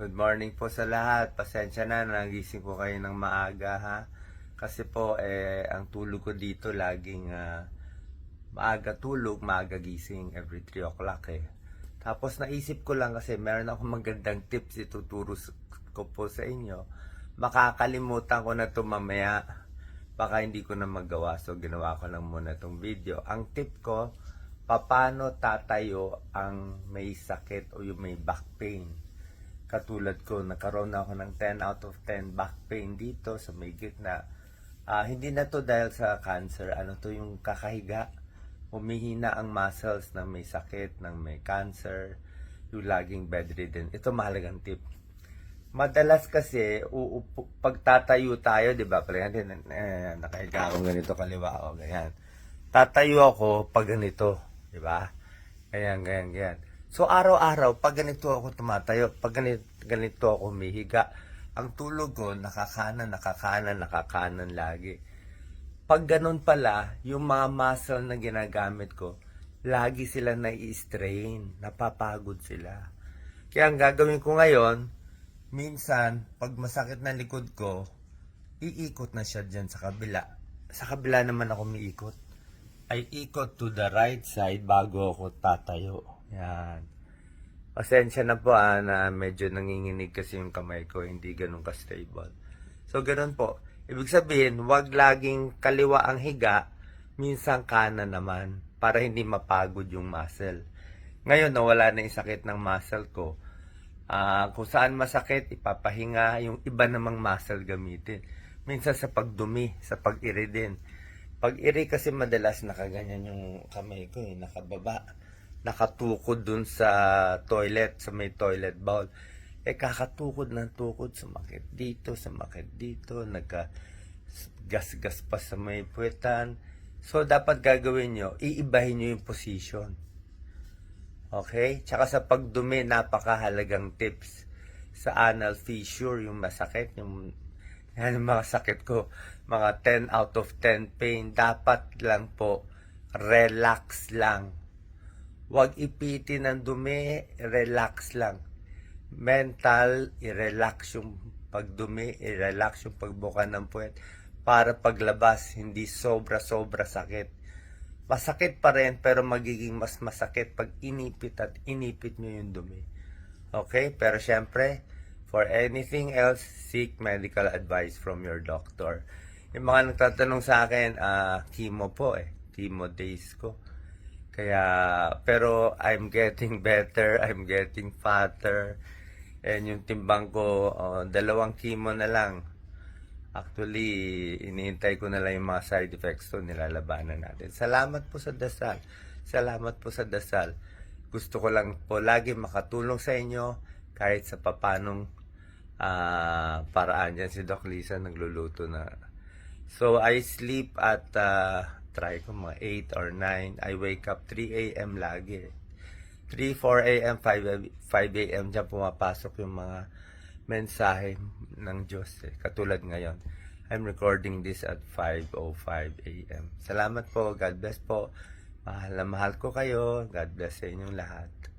Good morning po sa lahat. Pasensya na, nagising po kayo ng maaga ha. Kasi po, eh, ang tulog ko dito laging ah, maaga tulog, maaga gising every 3 o'clock eh. Tapos naisip ko lang kasi meron akong magandang tips ituturo ko po sa inyo. Makakalimutan ko na to mamaya. Baka hindi ko na magawa. So, ginawa ko lang muna itong video. Ang tip ko, paano tatayo ang may sakit o yung may back pain. Katulad ko, nagkaroon ako ng 10 out of 10 back pain dito sa may gitna. Ah, hindi na to dahil sa cancer. Ano to yung kakahiga. Humihina ang muscles ng may sakit, ng may cancer, yung laging bedridden. Ito mahalagang tip. Madalas kasi, uupo, pagtatayo tayo, di ba? Parang din, eh, nakahiga ako ganito kaliwa o ganyan. Tatayo ako pag ganito, di ba? Ganyan, ganyan, ganyan. So, araw-araw, pag ganito ako tumatayo, pag ganito, ganito ako humihiga, ang tulog ko, nakakanan, nakakanan, nakakanan lagi. Pag ganun pala, yung mga muscle na ginagamit ko, lagi sila nai-strain, napapagod sila. Kaya ang gagawin ko ngayon, minsan, pag masakit na likod ko, iikot na siya dyan sa kabila. Sa kabila naman ako umiikot. Ay ikot to the right side bago ako tatayo. Yan. Pasensya na po ah, na medyo nanginginig kasi yung kamay ko, hindi ganun ka-stable. So, ganun po. Ibig sabihin, wag laging kaliwa ang higa, minsan kanan naman, para hindi mapagod yung muscle. Ngayon, nawala na yung sakit ng muscle ko. Ah, kung saan masakit, ipapahinga, yung iba namang muscle gamitin. Minsan sa pagdumi, sa pag-iri din. Pag-iri kasi madalas nakaganyan yung kamay ko, eh, nakababa. Nakatukod dun sa toilet, sa may toilet bowl. Eh, kakatukod ng tukod, sumakit dito, sumakit dito, nagka gas-gas pa sa may puwetan. So, dapat gagawin nyo, iibahin nyo yung position. Okay? Tsaka sa pagdumi, napakahalagang tips. Sa anal fissure, yung masakit, yung yan ang mga sakit ko, mga 10 out of 10 pain, dapat lang po, relax lang. Huwag ipitin ng dumi, relax lang. Mental, i-relax yung pagdumi, i-relax yung pagbuka ng puwet para paglabas, hindi sobra-sobra sakit. Masakit pa rin, pero magiging mas masakit pag inipit at inipit nyo yung dumi. Okay? Pero syempre, for anything else, seek medical advice from your doctor. Yung mga nagtatanong sa akin, ah, chemo po eh. Chemo days ko. Kaya, pero I'm getting better, I'm getting fatter. And yung timbang ko, oh, dalawang chemo na lang. Actually, iniintay ko na lang yung mga side effects to, nilalabanan natin. Salamat po sa dasal. Salamat po sa dasal. Gusto ko lang po lagi makatulong sa inyo kahit sa papanong ah, paraan. Yan si Doc Lisa nagluluto na. So, I sleep at, ah, try ko mga 8 or 9. I wake up 3 a.m. lagi. 3, 4 a.m., 5, 5 a.m. Diyan pumapasok yung mga mensahe ng Diyos. Eh. Katulad ngayon. I'm recording this at 5.05 a.m. Salamat po. God bless po. Mahal na mahal ko kayo. God bless sa inyong lahat.